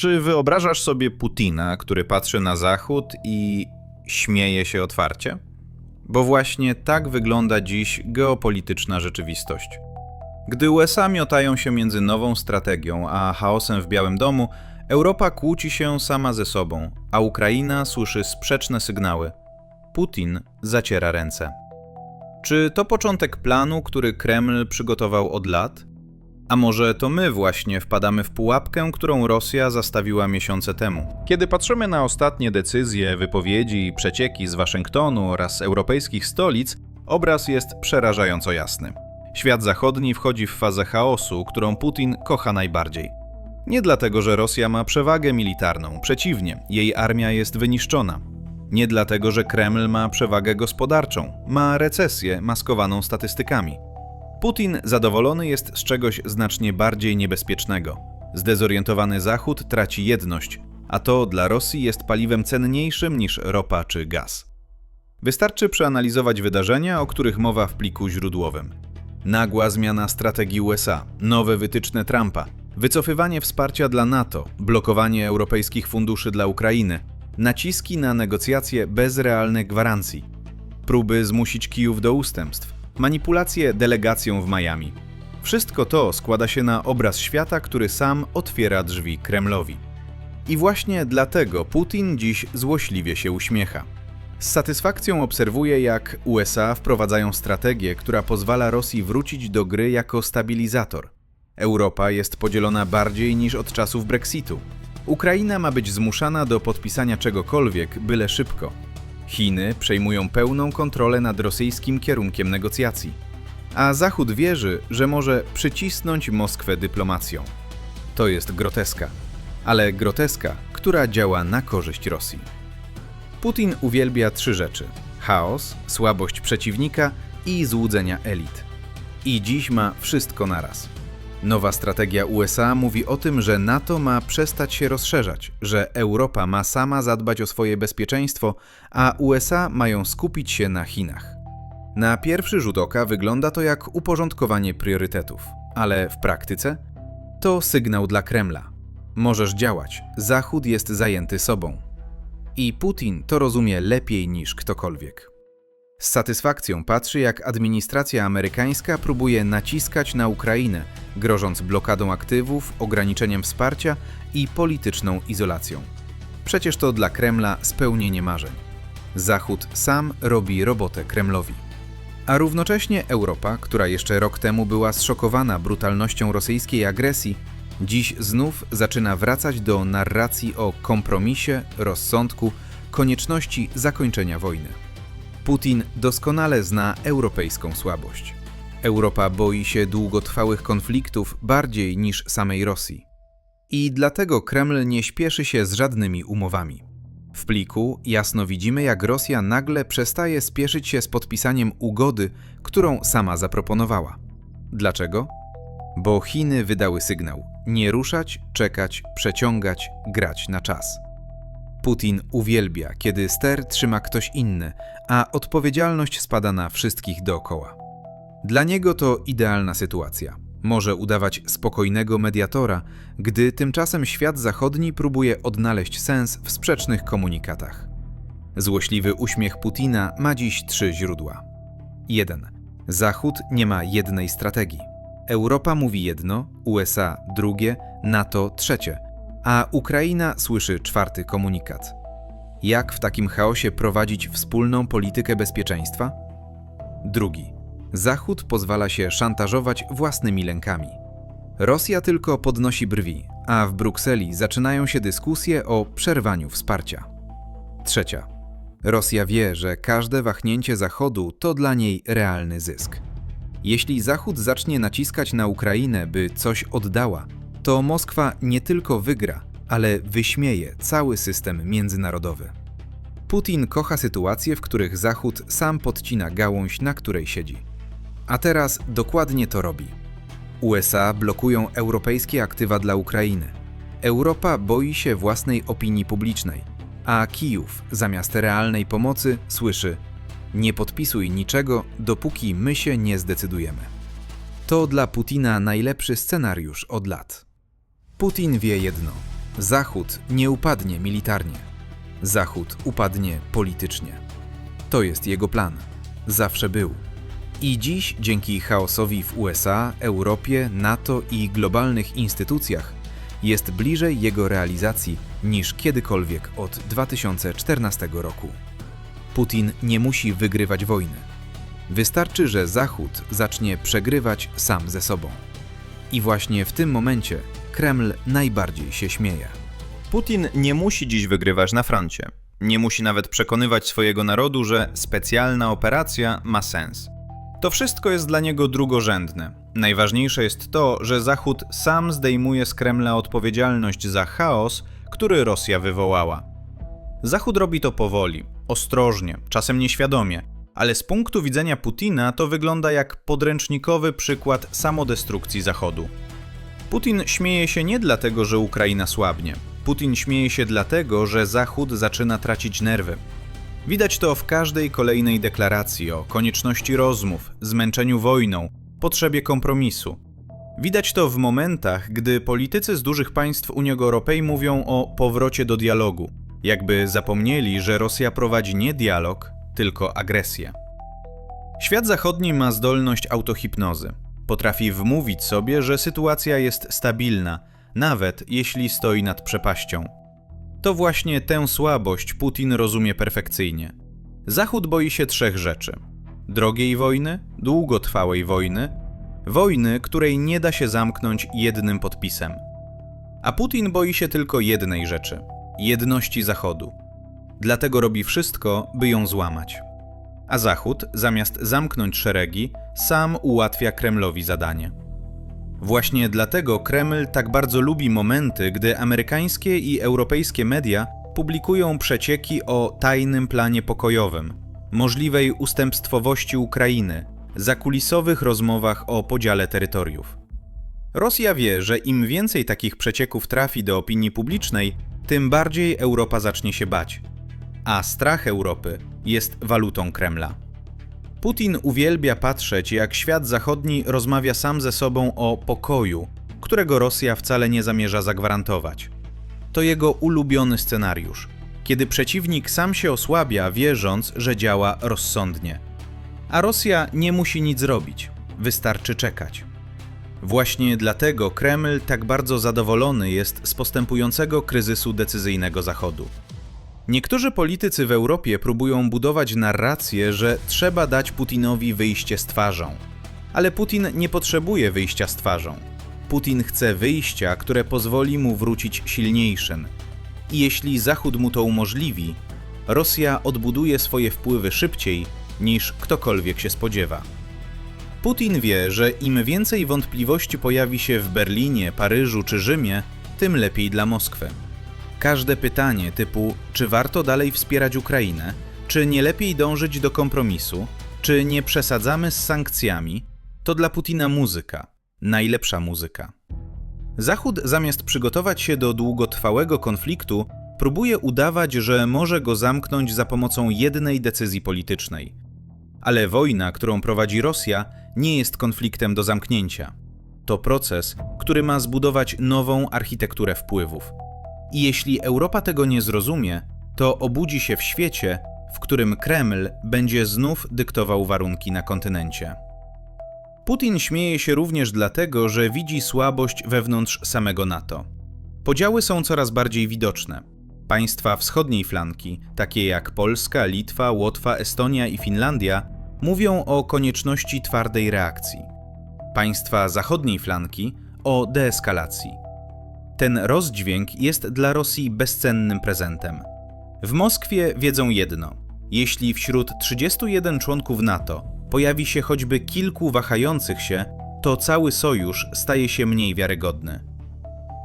Czy wyobrażasz sobie Putina, który patrzy na Zachód i śmieje się otwarcie? Bo właśnie tak wygląda dziś geopolityczna rzeczywistość. Gdy USA miotają się między nową strategią a chaosem w Białym Domu, Europa kłóci się sama ze sobą, a Ukraina słyszy sprzeczne sygnały. Putin zaciera ręce. Czy to początek planu, który Kreml przygotował od lat? A może to my właśnie wpadamy w pułapkę, którą Rosja zastawiła miesiące temu? Kiedy patrzymy na ostatnie decyzje, wypowiedzi i przecieki z Waszyngtonu oraz europejskich stolic, obraz jest przerażająco jasny. Świat zachodni wchodzi w fazę chaosu, którą Putin kocha najbardziej. Nie dlatego, że Rosja ma przewagę militarną, przeciwnie, jej armia jest wyniszczona. Nie dlatego, że Kreml ma przewagę gospodarczą, ma recesję maskowaną statystykami. Putin zadowolony jest z czegoś znacznie bardziej niebezpiecznego. Zdezorientowany Zachód traci jedność, a to dla Rosji jest paliwem cenniejszym niż ropa czy gaz. Wystarczy przeanalizować wydarzenia, o których mowa w pliku źródłowym. Nagła zmiana strategii USA, nowe wytyczne Trumpa, wycofywanie wsparcia dla NATO, blokowanie europejskich funduszy dla Ukrainy, naciski na negocjacje bez realnych gwarancji, próby zmusić Kijów do ustępstw, manipulacje delegacją w Miami. Wszystko to składa się na obraz świata, który sam otwiera drzwi Kremlowi. I właśnie dlatego Putin dziś złośliwie się uśmiecha. Z satysfakcją obserwuje, jak USA wprowadzają strategię, która pozwala Rosji wrócić do gry jako stabilizator. Europa jest podzielona bardziej niż od czasów Brexitu. Ukraina ma być zmuszana do podpisania czegokolwiek, byle szybko. Chiny przejmują pełną kontrolę nad rosyjskim kierunkiem negocjacji. A Zachód wierzy, że może przycisnąć Moskwę dyplomacją. To jest groteska, ale groteska, która działa na korzyść Rosji. Putin uwielbia trzy rzeczy: chaos, słabość przeciwnika i złudzenia elit. I dziś ma wszystko naraz. Nowa strategia USA mówi o tym, że NATO ma przestać się rozszerzać, że Europa ma sama zadbać o swoje bezpieczeństwo, a USA mają skupić się na Chinach. Na pierwszy rzut oka wygląda to jak uporządkowanie priorytetów, ale w praktyce to sygnał dla Kremla. Możesz działać, Zachód jest zajęty sobą. I Putin to rozumie lepiej niż ktokolwiek. Z satysfakcją patrzy, jak administracja amerykańska próbuje naciskać na Ukrainę, grożąc blokadą aktywów, ograniczeniem wsparcia i polityczną izolacją. Przecież to dla Kremla spełnienie marzeń. Zachód sam robi robotę Kremlowi. A równocześnie Europa, która jeszcze rok temu była zszokowana brutalnością rosyjskiej agresji, dziś znów zaczyna wracać do narracji o kompromisie, rozsądku, konieczności zakończenia wojny. Putin doskonale zna europejską słabość. Europa boi się długotrwałych konfliktów bardziej niż samej Rosji. I dlatego Kreml nie śpieszy się z żadnymi umowami. W pliku jasno widzimy, jak Rosja nagle przestaje spieszyć się z podpisaniem ugody, którą sama zaproponowała. Dlaczego? Bo Chiny wydały sygnał: nie ruszać, czekać, przeciągać, grać na czas. Putin uwielbia, kiedy ster trzyma ktoś inny, a odpowiedzialność spada na wszystkich dookoła. Dla niego to idealna sytuacja. Może udawać spokojnego mediatora, gdy tymczasem świat zachodni próbuje odnaleźć sens w sprzecznych komunikatach. Złośliwy uśmiech Putina ma dziś trzy źródła. 1. Zachód nie ma jednej strategii. Europa mówi jedno, USA drugie, NATO trzecie, a Ukraina słyszy czwarty komunikat. Jak w takim chaosie prowadzić wspólną politykę bezpieczeństwa? Drugi. Zachód pozwala się szantażować własnymi lękami. Rosja tylko podnosi brwi, a w Brukseli zaczynają się dyskusje o przerwaniu wsparcia. Trzecia. Rosja wie, że każde wahnięcie Zachodu to dla niej realny zysk. Jeśli Zachód zacznie naciskać na Ukrainę, by coś oddała, to Moskwa nie tylko wygra, ale wyśmieje cały system międzynarodowy. Putin kocha sytuacje, w których Zachód sam podcina gałąź, na której siedzi. A teraz dokładnie to robi. USA blokują europejskie aktywa dla Ukrainy. Europa boi się własnej opinii publicznej, a Kijów zamiast realnej pomocy słyszy: Nie podpisuj niczego, dopóki my się nie zdecydujemy. To dla Putina najlepszy scenariusz od lat. Putin wie jedno: Zachód nie upadnie militarnie. Zachód upadnie politycznie. To jest jego plan. Zawsze był. I dziś, dzięki chaosowi w USA, Europie, NATO i globalnych instytucjach, jest bliżej jego realizacji niż kiedykolwiek od 2014 roku. Putin nie musi wygrywać wojny. Wystarczy, że Zachód zacznie przegrywać sam ze sobą. I właśnie w tym momencie Kreml najbardziej się śmieje. Putin nie musi dziś wygrywać na froncie. Nie musi nawet przekonywać swojego narodu, że specjalna operacja ma sens. To wszystko jest dla niego drugorzędne. Najważniejsze jest to, że Zachód sam zdejmuje z Kremla odpowiedzialność za chaos, który Rosja wywołała. Zachód robi to powoli, ostrożnie, czasem nieświadomie, ale z punktu widzenia Putina to wygląda jak podręcznikowy przykład samodestrukcji Zachodu. Putin śmieje się nie dlatego, że Ukraina słabnie. Putin śmieje się dlatego, że Zachód zaczyna tracić nerwy. Widać to w każdej kolejnej deklaracji o konieczności rozmów, zmęczeniu wojną, potrzebie kompromisu. Widać to w momentach, gdy politycy z dużych państw Unii Europejskiej mówią o powrocie do dialogu, jakby zapomnieli, że Rosja prowadzi nie dialog, tylko agresję. Świat zachodni ma zdolność autohipnozy. Potrafi wmówić sobie, że sytuacja jest stabilna, nawet jeśli stoi nad przepaścią. To właśnie tę słabość Putin rozumie perfekcyjnie. Zachód boi się trzech rzeczy: drogiej wojny, długotrwałej wojny, wojny, której nie da się zamknąć jednym podpisem. A Putin boi się tylko jednej rzeczy jedności Zachodu. Dlatego robi wszystko, by ją złamać. A Zachód, zamiast zamknąć szeregi, sam ułatwia Kremlowi zadanie. Właśnie dlatego Kreml tak bardzo lubi momenty, gdy amerykańskie i europejskie media publikują przecieki o tajnym planie pokojowym, możliwej ustępstwowości Ukrainy, zakulisowych rozmowach o podziale terytoriów. Rosja wie, że im więcej takich przecieków trafi do opinii publicznej, tym bardziej Europa zacznie się bać. A strach Europy jest walutą Kremla. Putin uwielbia patrzeć, jak świat zachodni rozmawia sam ze sobą o pokoju, którego Rosja wcale nie zamierza zagwarantować. To jego ulubiony scenariusz, kiedy przeciwnik sam się osłabia, wierząc, że działa rozsądnie. A Rosja nie musi nic robić, wystarczy czekać. Właśnie dlatego Kreml tak bardzo zadowolony jest z postępującego kryzysu decyzyjnego Zachodu. Niektórzy politycy w Europie próbują budować narrację, że trzeba dać Putinowi wyjście z twarzą. Ale Putin nie potrzebuje wyjścia z twarzą. Putin chce wyjścia, które pozwoli mu wrócić silniejszym. I jeśli Zachód mu to umożliwi, Rosja odbuduje swoje wpływy szybciej niż ktokolwiek się spodziewa. Putin wie, że im więcej wątpliwości pojawi się w Berlinie, Paryżu czy Rzymie, tym lepiej dla Moskwy. Każde pytanie typu czy warto dalej wspierać Ukrainę, czy nie lepiej dążyć do kompromisu, czy nie przesadzamy z sankcjami, to dla Putina muzyka, najlepsza muzyka. Zachód zamiast przygotować się do długotrwałego konfliktu, próbuje udawać, że może go zamknąć za pomocą jednej decyzji politycznej. Ale wojna, którą prowadzi Rosja, nie jest konfliktem do zamknięcia. To proces, który ma zbudować nową architekturę wpływów. I jeśli Europa tego nie zrozumie, to obudzi się w świecie, w którym Kreml będzie znów dyktował warunki na kontynencie. Putin śmieje się również dlatego, że widzi słabość wewnątrz samego NATO. Podziały są coraz bardziej widoczne. Państwa wschodniej flanki, takie jak Polska, Litwa, Łotwa, Estonia i Finlandia, mówią o konieczności twardej reakcji. Państwa zachodniej flanki o deeskalacji. Ten rozdźwięk jest dla Rosji bezcennym prezentem. W Moskwie wiedzą jedno: jeśli wśród 31 członków NATO pojawi się choćby kilku wahających się, to cały sojusz staje się mniej wiarygodny.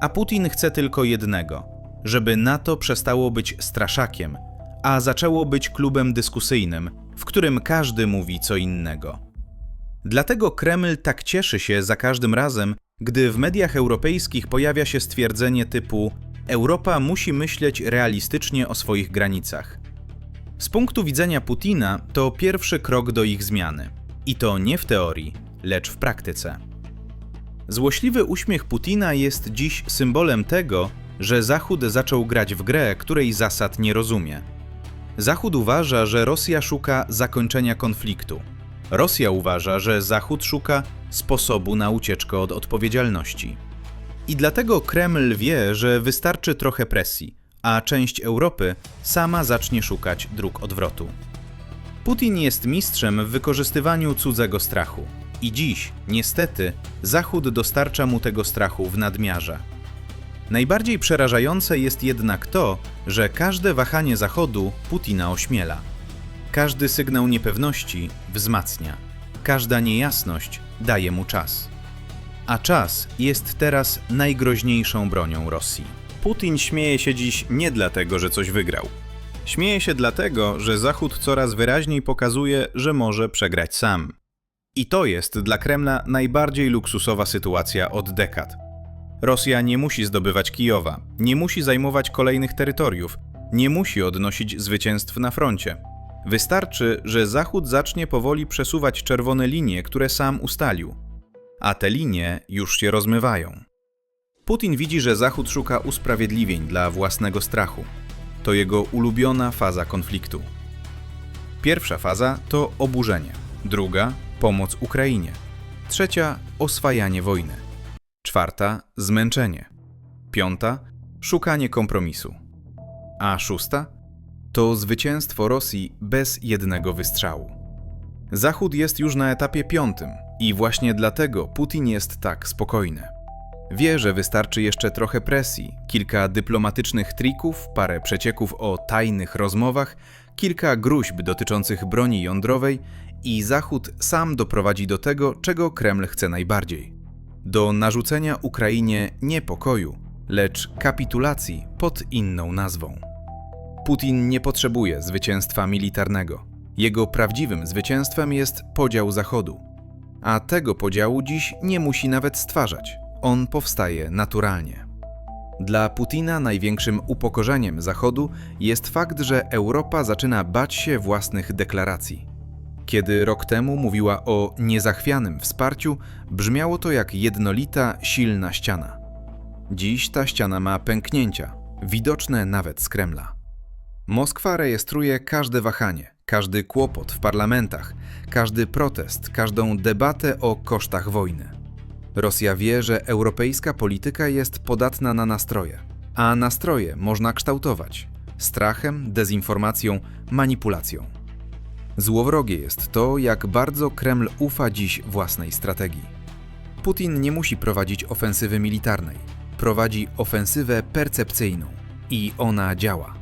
A Putin chce tylko jednego: żeby NATO przestało być straszakiem, a zaczęło być klubem dyskusyjnym, w którym każdy mówi co innego. Dlatego Kreml tak cieszy się za każdym razem, gdy w mediach europejskich pojawia się stwierdzenie typu Europa musi myśleć realistycznie o swoich granicach. Z punktu widzenia Putina to pierwszy krok do ich zmiany. I to nie w teorii, lecz w praktyce. Złośliwy uśmiech Putina jest dziś symbolem tego, że Zachód zaczął grać w grę, której zasad nie rozumie. Zachód uważa, że Rosja szuka zakończenia konfliktu. Rosja uważa, że Zachód szuka sposobu na ucieczkę od odpowiedzialności. I dlatego Kreml wie, że wystarczy trochę presji, a część Europy sama zacznie szukać dróg odwrotu. Putin jest mistrzem w wykorzystywaniu cudzego strachu. I dziś, niestety, Zachód dostarcza mu tego strachu w nadmiarze. Najbardziej przerażające jest jednak to, że każde wahanie Zachodu Putina ośmiela. Każdy sygnał niepewności wzmacnia. Każda niejasność daje mu czas. A czas jest teraz najgroźniejszą bronią Rosji. Putin śmieje się dziś nie dlatego, że coś wygrał. Śmieje się dlatego, że Zachód coraz wyraźniej pokazuje, że może przegrać sam. I to jest dla Kremla najbardziej luksusowa sytuacja od dekad. Rosja nie musi zdobywać Kijowa, nie musi zajmować kolejnych terytoriów, nie musi odnosić zwycięstw na froncie. Wystarczy, że Zachód zacznie powoli przesuwać czerwone linie, które sam ustalił. A te linie już się rozmywają. Putin widzi, że Zachód szuka usprawiedliwień dla własnego strachu. To jego ulubiona faza konfliktu. Pierwsza faza to oburzenie, druga pomoc Ukrainie, trzecia oswajanie wojny, czwarta zmęczenie, piąta szukanie kompromisu, a szósta to zwycięstwo Rosji bez jednego wystrzału. Zachód jest już na etapie piątym i właśnie dlatego Putin jest tak spokojny. Wie, że wystarczy jeszcze trochę presji, kilka dyplomatycznych trików, parę przecieków o tajnych rozmowach, kilka gruźb dotyczących broni jądrowej i Zachód sam doprowadzi do tego, czego Kreml chce najbardziej do narzucenia Ukrainie nie pokoju, lecz kapitulacji pod inną nazwą. Putin nie potrzebuje zwycięstwa militarnego. Jego prawdziwym zwycięstwem jest podział Zachodu. A tego podziału dziś nie musi nawet stwarzać. On powstaje naturalnie. Dla Putina największym upokorzeniem Zachodu jest fakt, że Europa zaczyna bać się własnych deklaracji. Kiedy rok temu mówiła o niezachwianym wsparciu, brzmiało to jak jednolita, silna ściana. Dziś ta ściana ma pęknięcia, widoczne nawet z Kremla. Moskwa rejestruje każde wahanie, każdy kłopot w parlamentach, każdy protest, każdą debatę o kosztach wojny. Rosja wie, że europejska polityka jest podatna na nastroje, a nastroje można kształtować strachem, dezinformacją, manipulacją. Złowrogie jest to, jak bardzo Kreml ufa dziś własnej strategii. Putin nie musi prowadzić ofensywy militarnej, prowadzi ofensywę percepcyjną i ona działa.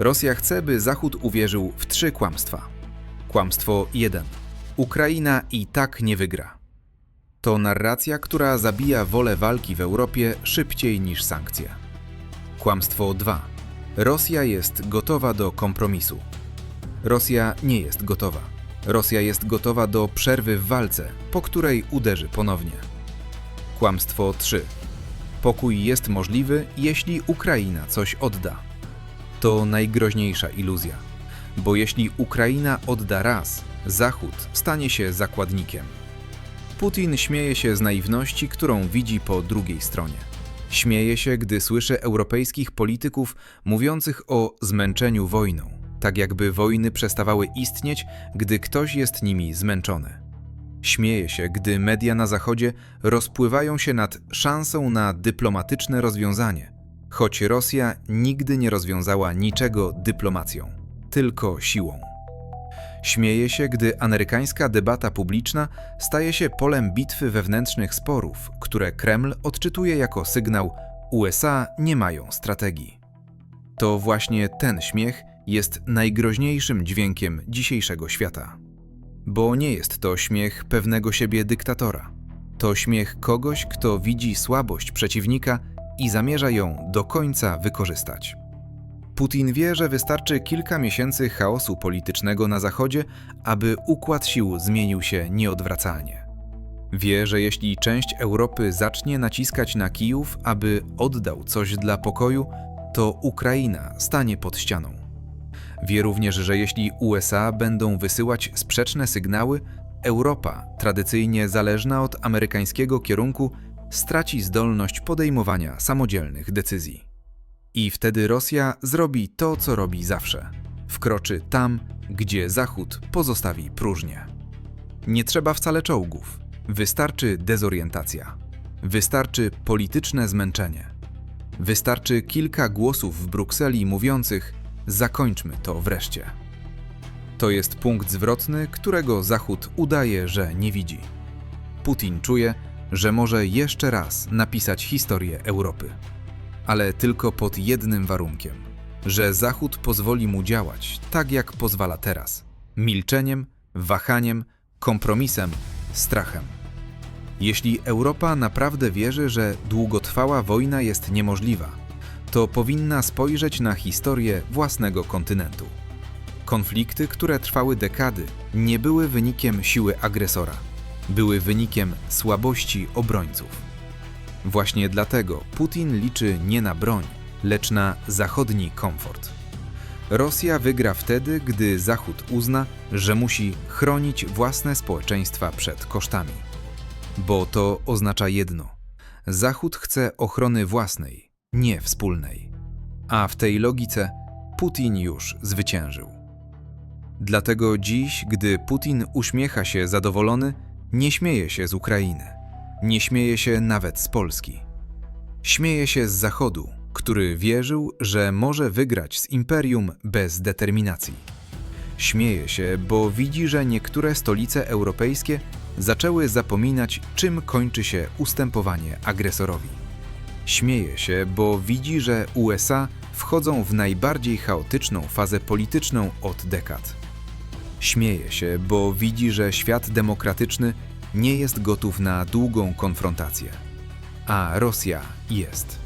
Rosja chce, by Zachód uwierzył w trzy kłamstwa. Kłamstwo 1. Ukraina i tak nie wygra. To narracja, która zabija wolę walki w Europie szybciej niż sankcje. Kłamstwo 2. Rosja jest gotowa do kompromisu. Rosja nie jest gotowa. Rosja jest gotowa do przerwy w walce, po której uderzy ponownie. Kłamstwo 3. Pokój jest możliwy, jeśli Ukraina coś odda. To najgroźniejsza iluzja, bo jeśli Ukraina odda raz, Zachód stanie się zakładnikiem. Putin śmieje się z naiwności, którą widzi po drugiej stronie. Śmieje się, gdy słyszy europejskich polityków mówiących o zmęczeniu wojną, tak jakby wojny przestawały istnieć, gdy ktoś jest nimi zmęczony. Śmieje się, gdy media na Zachodzie rozpływają się nad szansą na dyplomatyczne rozwiązanie, choć Rosja nigdy nie rozwiązała niczego dyplomacją, tylko siłą. Śmieje się, gdy amerykańska debata publiczna staje się polem bitwy wewnętrznych sporów, które Kreml odczytuje jako sygnał USA nie mają strategii. To właśnie ten śmiech jest najgroźniejszym dźwiękiem dzisiejszego świata. Bo nie jest to śmiech pewnego siebie dyktatora. To śmiech kogoś, kto widzi słabość przeciwnika i zamierza ją do końca wykorzystać. Putin wie, że wystarczy kilka miesięcy chaosu politycznego na Zachodzie, aby układ sił zmienił się nieodwracalnie. Wie, że jeśli część Europy zacznie naciskać na Kijów, aby oddał coś dla pokoju, to Ukraina stanie pod ścianą. Wie również, że jeśli USA będą wysyłać sprzeczne sygnały, Europa, tradycyjnie zależna od amerykańskiego kierunku, straci zdolność podejmowania samodzielnych decyzji. I wtedy Rosja zrobi to, co robi zawsze. Wkroczy tam, gdzie Zachód pozostawi próżnię. Nie trzeba wcale czołgów. Wystarczy dezorientacja. Wystarczy polityczne zmęczenie. Wystarczy kilka głosów w Brukseli mówiących: zakończmy to wreszcie. To jest punkt zwrotny, którego Zachód udaje, że nie widzi. Putin czuje, że może jeszcze raz napisać historię Europy. Ale tylko pod jednym warunkiem: że Zachód pozwoli mu działać tak, jak pozwala teraz milczeniem, wahaniem, kompromisem, strachem. Jeśli Europa naprawdę wierzy, że długotrwała wojna jest niemożliwa, to powinna spojrzeć na historię własnego kontynentu. Konflikty, które trwały dekady, nie były wynikiem siły agresora, były wynikiem słabości obrońców. Właśnie dlatego Putin liczy nie na broń, lecz na zachodni komfort. Rosja wygra wtedy, gdy Zachód uzna, że musi chronić własne społeczeństwa przed kosztami. Bo to oznacza jedno: Zachód chce ochrony własnej, nie wspólnej. A w tej logice Putin już zwyciężył. Dlatego dziś, gdy Putin uśmiecha się zadowolony, nie śmieje się z Ukrainy, nie śmieje się nawet z Polski. Śmieje się z Zachodu, który wierzył, że może wygrać z imperium bez determinacji. Śmieje się, bo widzi, że niektóre stolice europejskie zaczęły zapominać, czym kończy się ustępowanie agresorowi. Śmieje się, bo widzi, że USA wchodzą w najbardziej chaotyczną fazę polityczną od dekad. Śmieje się, bo widzi, że świat demokratyczny nie jest gotów na długą konfrontację. A Rosja jest.